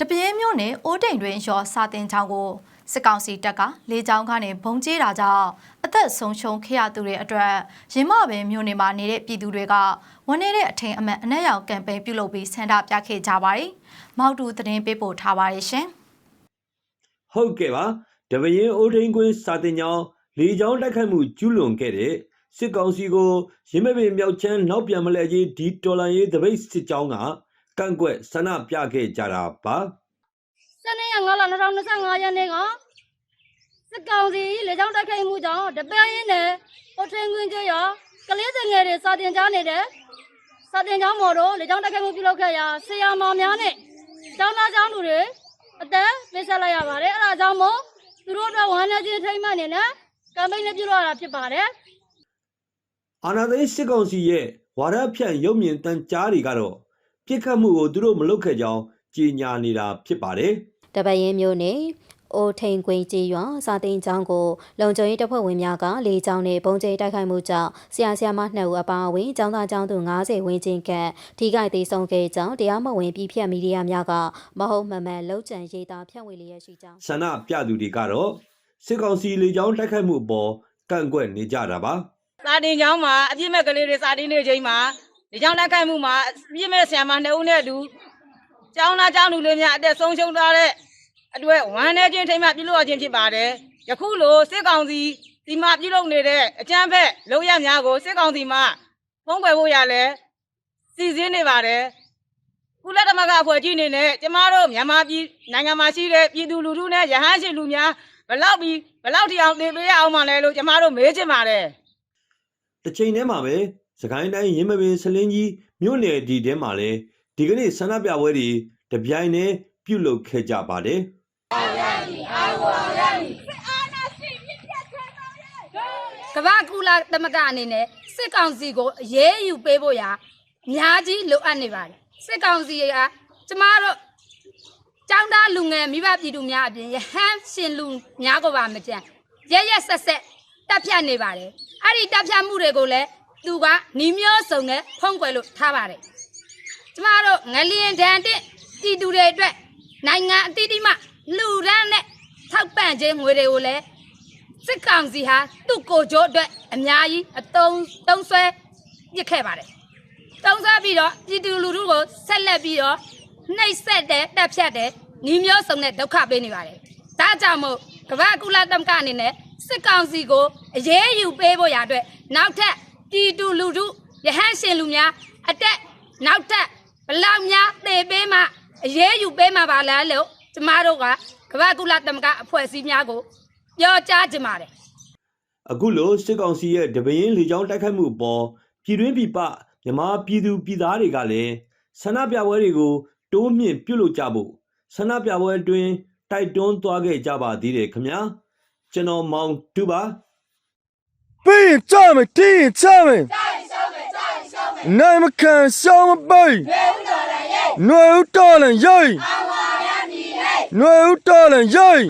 တပင်းမြို့နယ်အိုးတိန်တွင်ရောစာတင်ချောင်းကိုစစ်ကောင်စီတပ်ကလေကြောင်းကနေဘုံကျဲတာကြောင့်အသက်ဆုံးရှုံးခဲ့ရသူတွေအတွက်ရင်းမပင်မြို့နယ်မှာနေတဲ့ပြည်သူတွေကဝန်နေတဲ့အထင်အမှန်အနက်ရောင်ကမ်ပိန်းပြုလုပ်ပြီးဆန္ဒပြခဲ့ကြပါတယ်။မောက်တူသတင်းပေးပို့ထားပါတယ်ရှင်။ဟုတ်ကဲ့ပါတပရင်အိုးထိန်ကွင်းစာတင်ကြောင်းလေကြောင်းတိုက်ခိုက်မှုကျူးလွန်ခဲ့တဲ့စစ်ကောင်စီကိုရင်းမပင်မြောက်ချမ်းနောက်ပြန်မလဲကြီးဒီတော်လန်ရေးတပိတ်စစ်ကြောင်းက ကန့်ကွက်ဆန္ဒပြခဲ့ကြတာပါစနေရငါလာ2025ရက်နေ့ကစစ်ကောင်စီလေကြောင်းတိုက်ခိုက်မှုကြောင့်တပင်းရင်းနဲ့ပိုထင်းကွင်းကျရကလေးစငယ်တွေစာတင်ကြားနေတယ်စာတင်ကျောင်းမော်တို့လေကြောင်းတိုက်ခိုက်မှုပြုလုပ်ခဲ့ရာဆရာမောင်များနဲ့ကျောင်းသားကျောင်းသူတွေအသက်ပေးဆက်လိုက်ရပါတယ်အဲ့ဒါကြောင့်မို့သူတို့အတွက်ဝမ်းနေခြင်းထိမ့်မှန်နေနဲ့ကမ်ပိန်းလေးပြုလုပ်ရတာဖြစ်ပါတယ်အာနာသိန်းစစ်ကောင်စီရဲ့ဝါဒဖြန့်ရုပ်မြင်တန်ကြားတွေကတော့ ပြစ်ခတ်မှုကိုသူတို့မလုပ်ခဲ့ကြောင်းကြေညာနေတာဖြစ်ပါတယ်တပရင်မျိုးနဲ့အိုထိန်ကွင်းကြီးရွာစာတင်ကျောင်းကိုလုံခြုံရေးတပ်ဖွဲ့ဝင်များကလေကြောင်းနဲ့ပုံကျဲတိုက်ခိုက်မှုကြောင့်ဆရာဆရာမနှစ်ဦးအပါအဝင်ကျောင်းသားကျောင်းသူ90ဝန်းကျင်ခန့်ထိခိုက်သေးဆုံးခဲ့ကြောင်းတရားမဝင်ပြည်ဖြတ်မီဒီယာများကမဟုတ်မမှန်လှုပ်ကြံရေးသားဖြန့်ဝေလျက်ရှိကြောင်းဆန္ဒပြသူတွေကတော့စစ်ကောင်စီလေကြောင်းတိုက်ခိုက်မှုအပေါ်ကန့်ကွက်နေကြတာပါစာတင်ကျောင်းမှာအပြစ်မဲ့ကလေးတွေစာတင်နေချိန်မှာ ဒီကျောင်းတက်ခိုက်မှုမှာအပြစ်မဲ့ဆရာမနှစ်ဦးနဲ့အတူကျောင်းသားကျောင်းသူလေးများအသက်ဆုံးရှုံးသွားတဲ့အတွက်ဝမ်းနေခြင်းထိမ့်မှပြုလုပ်ရခြင်းဖြစ်ပါတယ်။ယခုလိုစစ်ကောင်စီဒီမှာပြုလုပ်နေတဲ့အကြမ်းဖက်လုပ်ရများကိုစစ်ကောင်စီမှဖုံးကွယ်ဖို့ရလဲစီစဉ်နေပါတယ်။ကုလသမဂ္ဂအဖွဲ့ကြီးအနေနဲ့ကျမတို့မြန်မာပြည်နိုင်ငံမှာရှိတဲ့ပြည်သူလူထုနဲ့ရဟန်းရှင်လူများဘယ်လောက်ပြီးဘယ်လောက်ထိအောင်တင်ပေးရအောင်မလဲလို့ကျမတို့မေးချင်ပါတယ်တစ်ချိန်တည်းမှာပဲ စကိုင်းတိုင်းရင်းမပင်စလင်းကြီးမြို့နယ်ဒီထဲမှာလည်းဒီကနေ့ဆန္ဒပြပွဲတွေတပြိုင်တည်းပြုလုပ်ခဲ့ကြပါတယ်ကမ္ဘာကူလာသမဂ္ဂအနေနဲ့စစ်ကောင်စီကိုအရေးယူပေးဖို့ရာအများကြီးလိုအပ်နေပါတယ်စစ်ကောင်စီကကျမတို့ចောင်းသားလူငယ်မိဘပြည်သူများအပြင်ရဟန်းရှင်လူများကိုပါမကြံရရက်ဆက်ဆက်တပ်ဖြတ်နေပါတယ်အဲ့ဒီတပ်ဖြတ်မှုတွေကိုလည်း သူကနီမျိုးစုံနဲ့ဖုံးကွယ်လို့ထားပါတယ်ကျမတို့ငလျင်ဒန်တဲ့ပြည်သူတွေအတွက်နိုင်ငံအသီးသီးမှလူရန်နဲ့ထောက်ပံ့ခြင်းငွေတွေကိုလည်းစစ်ကောင်စီဟာသူ့ကိုယ်ကျိုးအတွက်အများကြီးအတုံးတုံးဆွဲပစ်ခဲ့ပါတယ်။တုံးဆွဲပြီးတော့ပြည်သူလူထုကိုဆက်လက်ပြီးတော့နှိပ်စက်တဲ့တပ်ဖြတ်တဲ့ညီမျိုးစုံနဲ့ဒုက္ခပေးနေပါတယ်။ဒါကြောင့်မို့ကမ္ဘာကုလသမဂ္ဂအနေနဲ့စစ်ကောင်စီကိုအရေးယူပေးဖို့ရအတွက်နောက်ထပ် ပြည်သူလူထုရဟန်းရှင်လူများအတက်နောက်ထပ်ဘလောက်များသေပေးမှအရေးယူပေးမှပါလားလို့ကျမတို့ကကမ္ဘာကုလသမဂ္ဂအဖွဲ့အစည်းများကိုပြောကြားကြပါတယ်အခုလိုစစ်ကောင်စီရဲ့တပင်းလေကြောင်းတိုက်ခိုက်မှုအပေါ်ပြည်တွင်းပြည်ပမြန်မာပြည်သူပြည်သားတွေကလည်းဆန္ဒပြပွဲတွေကိုတိုးမြင့်ပြုလုပ်ကြဖို့ဆန္ဒပြပွဲအတွင်းတိုက်တွန်းသွားခဲ့ကြပါသေးတယ်ခင်ဗျာကျွန်တော်မောင်တူပါ ရင်ကြမယ်တင်းရင်ချမယ်နိုင်မခံရှောင်းမပိန်ຫນွေဥတော်လည်းရိတ်အဝါရနေလေຫນွေဥတော်လည်းရိတ်